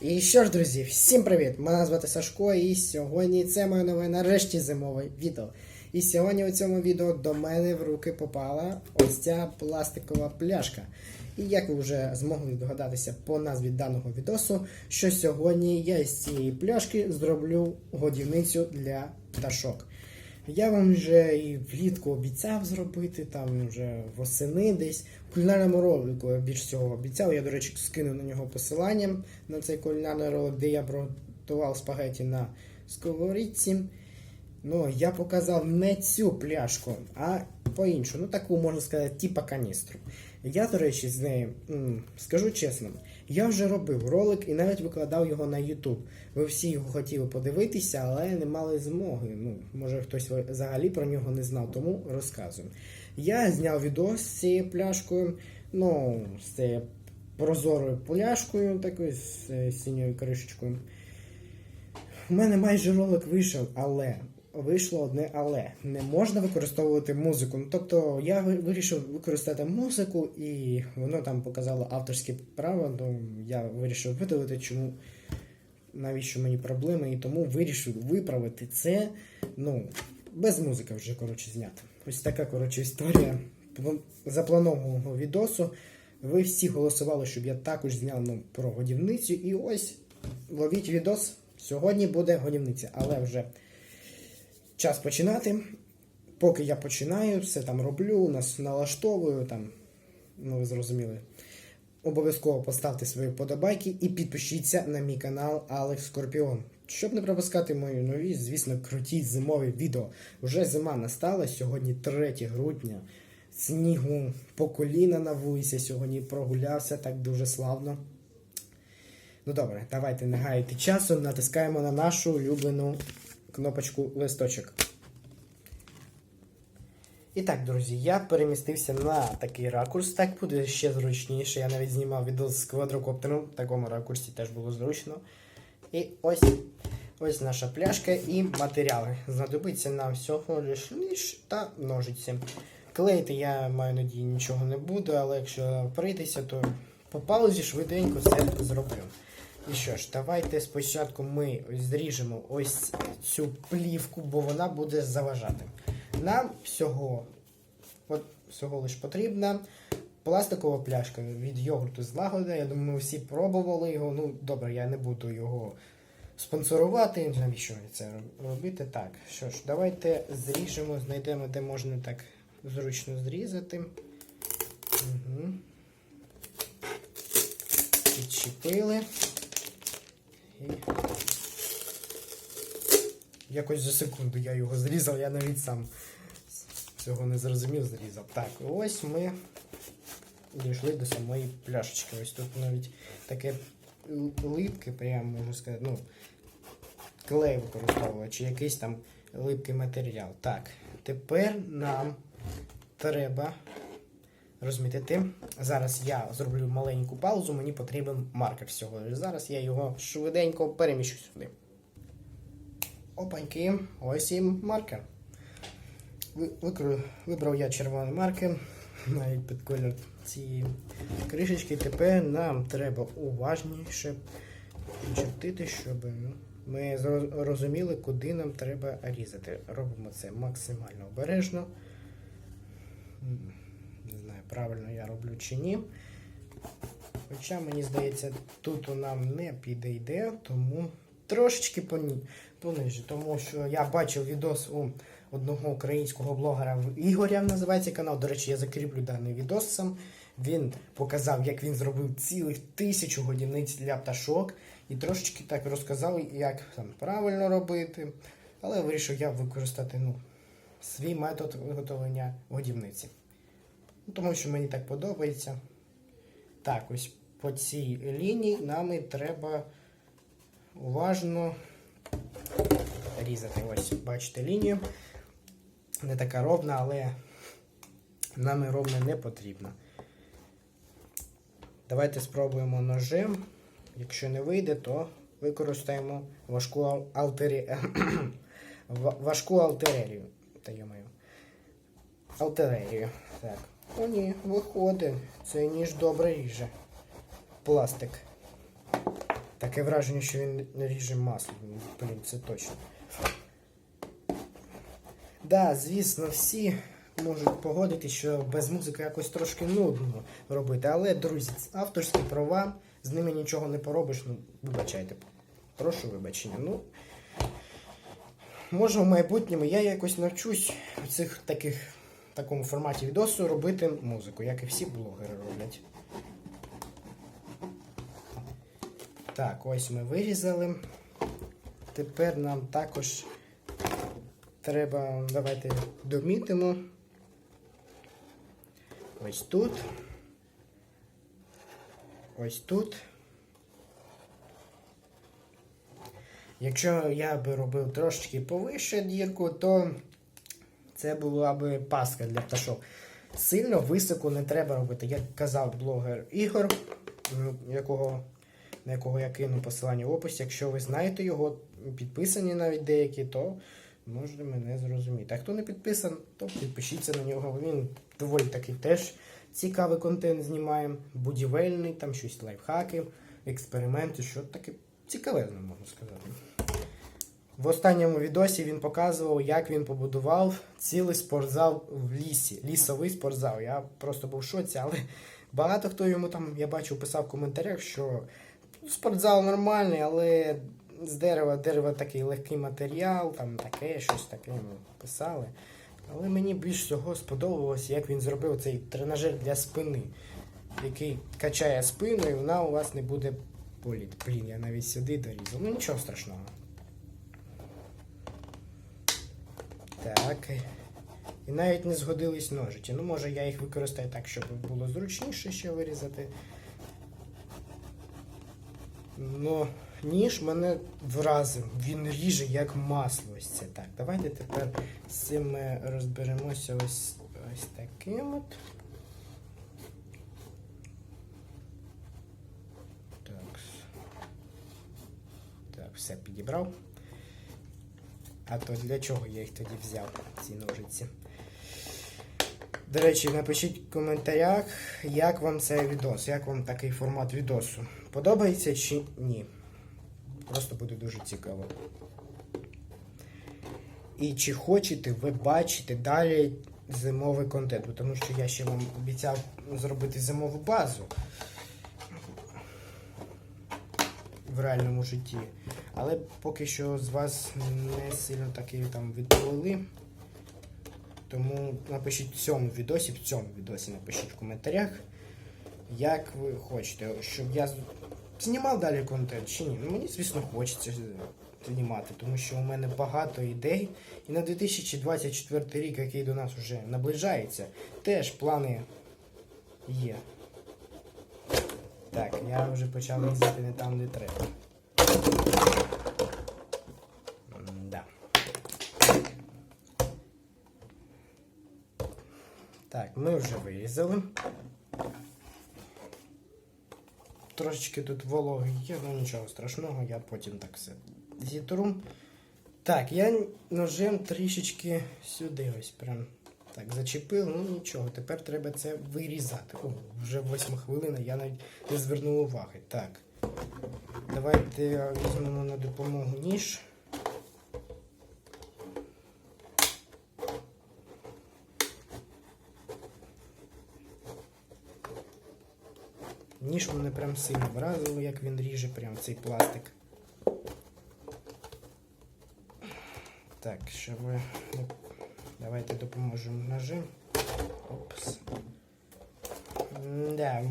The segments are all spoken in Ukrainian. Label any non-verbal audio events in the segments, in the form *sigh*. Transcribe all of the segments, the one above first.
І що ж, друзі, всім привіт! Мене звати Сашко, і сьогодні це моє нове нарешті зимове відео. І сьогодні у цьому відео до мене в руки попала ось ця пластикова пляшка. І як ви вже змогли догадатися по назві даного відосу, що сьогодні я з цієї пляшки зроблю годівницю для пташок. Я вам вже і влітку обіцяв зробити, там вже восени десь. В кулінарному ролику я більш всього обіцяв. Я, до речі, скину на нього посилання на цей кулінарний ролик, де я приготував спагеті на сковорідці. Ну, я показав не цю пляшку, а по-іншу. Ну, таку, можна сказати, типа каністру. Я, до речі, з нею, скажу чесно, я вже робив ролик і навіть викладав його на YouTube. Ви всі його хотіли подивитися, але не мали змоги. Ну, може хтось взагалі про нього не знав, тому розказую. Я зняв відос з цією пляшкою, ну, з цією прозорою пляшкою, такою з е, синьою кришечкою. У мене майже ролик вийшов, але вийшло одне але. Не можна використовувати музику. Ну, тобто я вирішив використати музику, і воно там показало авторське право, то я вирішив видалити, чому навіщо мені проблеми, і тому вирішив виправити це. Ну, без музики вже коротше зняти. Ось така коротше історія запланованого відосу. Ви всі голосували, щоб я також зняв ну, про годівницю. І ось ловіть відос. Сьогодні буде годівниця, але вже час починати. Поки я починаю, все там роблю, нас налаштовую, там, ну ви зрозуміли. Обов'язково поставте свої вподобайки і підпишіться на мій канал Алекс Скорпіон. Щоб не пропускати мої нові, звісно, круті зимові відео. Вже зима настала, сьогодні 3 грудня. Снігу по коліна на вулиці сьогодні прогулявся так дуже славно. Ну добре, давайте не гаяти часу, натискаємо на нашу улюблену кнопочку листочок. І так, друзі, я перемістився на такий ракурс, так буде ще зручніше. Я навіть знімав відео з квадрокоптером, в такому ракурсі теж було зручно. І ось ось наша пляшка і матеріали. Знадобиться нам всього лиш ніж та ножиці. Клеїти я маю надію нічого не буду, але якщо прийдеться, то по паузі швиденько це зроблю. І що ж, давайте спочатку ми зріжемо ось цю плівку, бо вона буде заважати. Нам всього, всього лиш потрібна пластикова пляшка від йогурту з лагода. Я думаю, ми всі пробували його. Ну, добре, я не буду його спонсорувати. Навіщо це робити? Так, що ж, давайте зріжемо, знайдемо, де можна так зручно зрізати. Угу. Підчепили. І якось за секунду я його зрізав, я навіть сам цього не зрозумів, зрізав. Так, ось ми дійшли до самої пляшечки. Ось тут навіть таке липке, прямо можна сказати, ну, клей використовував, чи якийсь там липкий матеріал. Так, тепер нам треба розмітити. Зараз я зроблю маленьку паузу, мені потрібен маркер всього. Зараз я його швиденько переміщу сюди. Опаньки, ось і маркер. Ви- викру- Вибрав я червоний маркер, *laughs* навіть під колір цієї кришечки. Тепер нам треба уважніше чертити, щоб ми розуміли, куди нам треба різати. Робимо це максимально обережно. Правильно я роблю чи ні. Хоча, мені здається, тут нам не підійде, тому трошечки пониже. Тому що я бачив відос у одного українського блогера Ігоря, називається канал. До речі, я закріплю даний відос сам. Він показав, як він зробив цілих тисячу годівниць для пташок. І трошечки так розказав, як там правильно робити. Але вирішив я використати ну, свій метод виготовлення годівниці. Ну, тому що мені так подобається. Так, ось по цій лінії нам і треба уважно різати. Ось, бачите лінію. Не така ровна, але нам і ровна не потрібна. Давайте спробуємо ножем. Якщо не вийде, то використаємо важку ал- алтері... *coughs* важку алтерерію. Та йомаю. Алтерерію. Так. О, ні, виходить. Цей ніж добре ріже. Пластик. Таке враження, що він не ріже масло. Ну, Блін, це точно. Да, звісно, всі можуть погодитись, що без музики якось трошки нудно робити. Але, друзі, авторські права, з ними нічого не поробиш. Ну, вибачайте. Прошу вибачення. Ну, може в майбутньому я якось навчусь цих таких такому форматі відосу робити музику, як і всі блогери роблять. Так, ось ми вирізали. Тепер нам також треба, давайте домітимо. Ось тут. Ось тут. Якщо я би робив трошечки повище дірку, то це була би паска для пташок. Сильно високо не треба робити, як казав блогер Ігор, якого, на якого я кину посилання в описі. Якщо ви знаєте його, підписані навіть деякі, то можете мене зрозуміти. А хто не підписан, то підпишіться на нього. Він доволі такий теж цікавий контент знімає, будівельний, там щось лайфхаки, експерименти, що таке цікавезне, можна сказати. В останньому відосі він показував, як він побудував цілий спортзал в лісі, лісовий спортзал. Я просто був в шоці, але багато хто йому там, я бачу, писав в коментарях, що спортзал нормальний, але з дерева, дерево такий легкий матеріал, там таке, щось таке ну, писали. Але мені більш всього сподобалось, як він зробив цей тренажер для спини, який качає спину, і вона у вас не буде боліти. Блін, я навіть сюди дорізав. Ну нічого страшного. Так. І навіть не згодились ножиці. Ну, може я їх використаю так, щоб було зручніше ще вирізати. Ну, ніж мене вразив. Він ріже як масло. Ось це так. Давайте тепер з цим ми розберемося ось, ось таким от. Так. Так, все підібрав. А то для чого я їх тоді взяв, ці ножиці? До речі, напишіть в коментарях, як вам цей відос, як вам такий формат відосу. Подобається чи ні? Просто буде дуже цікаво. І чи хочете ви бачити далі зимовий контент? Тому що я ще вам обіцяв зробити зимову базу в реальному житті. Але поки що з вас не сильно таки там відповіли. Тому напишіть в цьому відосі, в цьому відосі напишіть в коментарях, як ви хочете, щоб я знімав далі контент чи ні. Ну, мені, звісно, хочеться знімати, тому що у мене багато ідей. І на 2024 рік, який до нас вже наближається, теж плани є. Так, я вже почав їздити не там, де треба. Да. Так, ми вже вирізали. Трошечки тут вологи є, ну нічого страшного, я потім так все зітру. Так, я ножем трішечки сюди ось прям так зачепив, ну нічого, тепер треба це вирізати. О, вже восьма хвилина, я навіть не звернув уваги. Так. Давайте візьмемо на допомогу ніж. Ніж мене прям сильно вразило, як він ріже прям цей пластик. Так, що ви. Давайте допоможемо ножем. Опс. Да,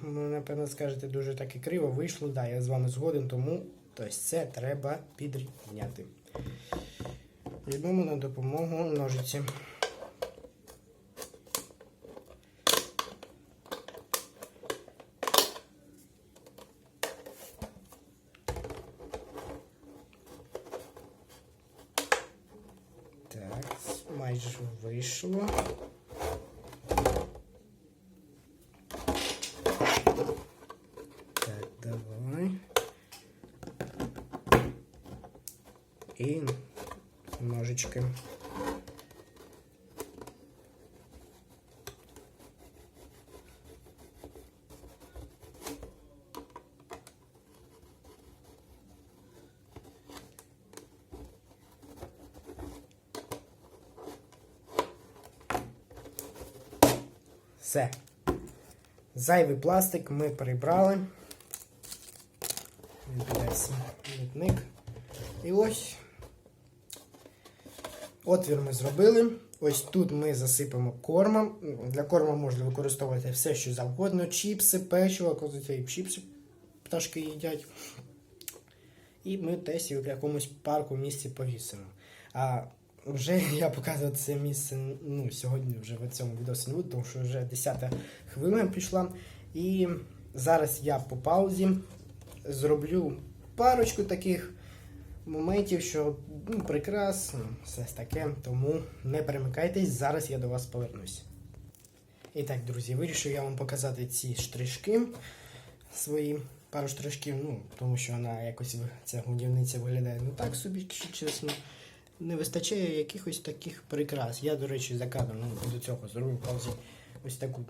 ви напевно скажете дуже так і криво вийшло. Да, я з вами згоден, тому тобто це треба підрівняти. Візьмемо на допомогу ножиці. Так, майже вийшло. і ножички. Все. Зайвий пластик ми прибрали. Він піде. І ось отвір ми зробили. Ось тут ми засипемо кормом. Для корму можна використовувати все, що завгодно. Чіпси, печиво, коли чіпси пташки їдять. І ми десь в якомусь парку місці повісимо. А вже *laughs* я показував це місце ну, сьогодні вже в цьому відосі не буду, тому що вже 10 хвилина пішла. І зараз я по паузі зроблю парочку таких моментів, що ну, прекрасно, все таке. Тому не перемикайтесь, зараз я до вас повернусь. І так, друзі, вирішив я вам показати ці штришки свої. Пару штришків, ну, тому що вона якось ця годівниця виглядає ну так собі, чесно. Не вистачає якихось таких прикрас. Я, до речі, за кадром ну, до цього зроблю паузі ось таку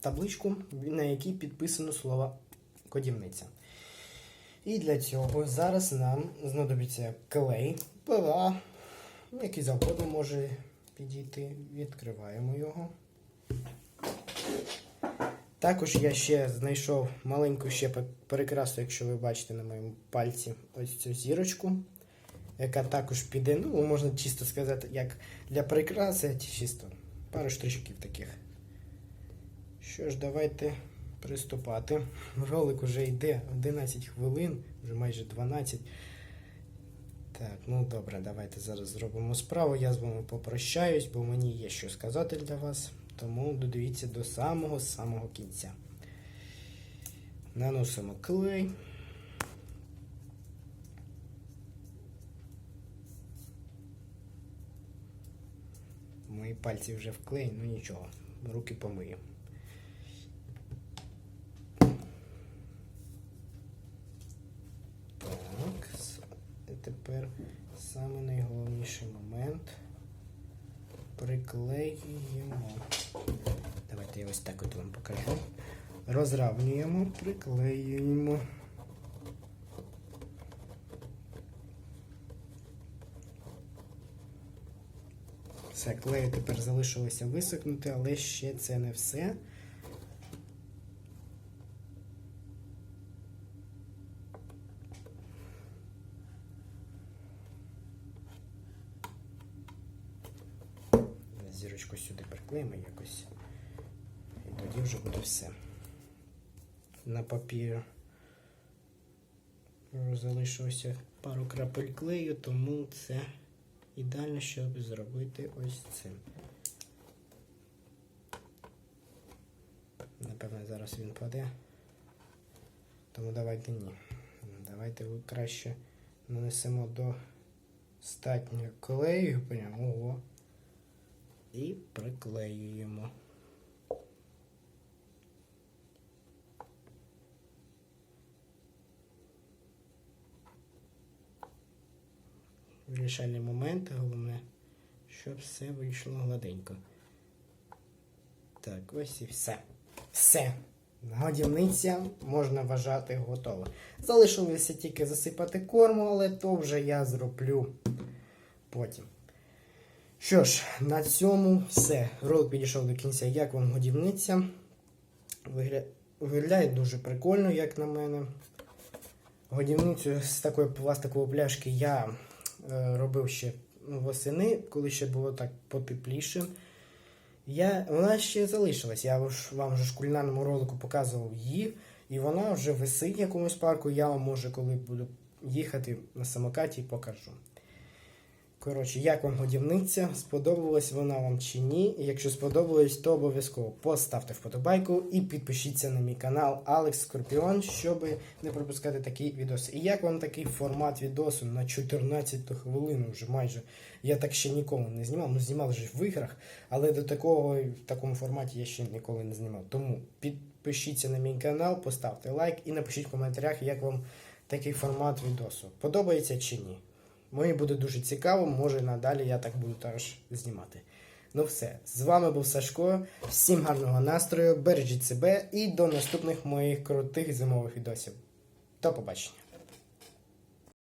табличку, на якій підписано слово кодівниця. І для цього зараз нам знадобиться клей, ПВА, який завгодно може підійти. Відкриваємо його. Також я ще знайшов маленьку ще перекрасу, якщо ви бачите на моєму пальці ось цю зірочку, яка також піде, ну, можна чисто сказати, як для прикраси, чисто пару штришків таких. Що ж, давайте приступати. Ролик уже йде 11 хвилин, вже майже 12. Так, ну добре, давайте зараз зробимо справу. Я з вами попрощаюсь, бо мені є що сказати для вас. Тому додивіться до самого-самого кінця. Наносимо клей. Мої пальці вже вклеєні, ну нічого, руки помию. Так, с- і тепер саме найголовніший момент. Приклеюємо. Давайте я ось так от вам покажу. Розравнюємо, приклеюємо. Все, клею тепер залишилося висохнути, але ще це не все. Зірочку сюди приклеїмо якось. І тоді вже буде все. На папір залишилося пару крапель клею, тому це ідеально, щоб зробити ось цим. Напевно, зараз він паде. Тому давайте ні. Давайте краще нанесемо до статнього клею. Прямо ого. І приклеюємо. Вирішальний момент, головне, щоб все вийшло гладенько. Так, ось і все. Все. Годівниця можна вважати готова. Залишилося тільки засипати корму, але то вже я зроблю потім. Що ж, на цьому все. Ролик підійшов до кінця. Як вам годівниця? Вигля... Виглядає дуже прикольно, як на мене. Годівницю з такої пластикової пляшки я е, робив ще восени, коли ще було так потепліше. Я, вона ще залишилась. Я вам вже в кулінарному ролику показував її, і вона вже висить в якомусь парку. Я вам може, коли буду їхати на самокаті, покажу. Коротше, як вам годівниця? Сподобалась вона вам чи ні? Якщо сподобалось, то обов'язково поставте вподобайку і підпишіться на мій канал Алекс Скорпіон, щоб не пропускати такі відоси. І як вам такий формат відосу на 14 хвилину вже майже. Я так ще ніколи не знімав. Ну, знімав вже в іграх, але до такого в такому форматі я ще ніколи не знімав. Тому підпишіться на мій канал, поставте лайк і напишіть в коментарях, як вам такий формат відосу. Подобається чи ні. Мені буде дуже цікаво, може надалі я так буду теж знімати. Ну все, з вами був Сашко. Всім гарного настрою, бережіть себе і до наступних моїх крутих зимових відосів. До побачення.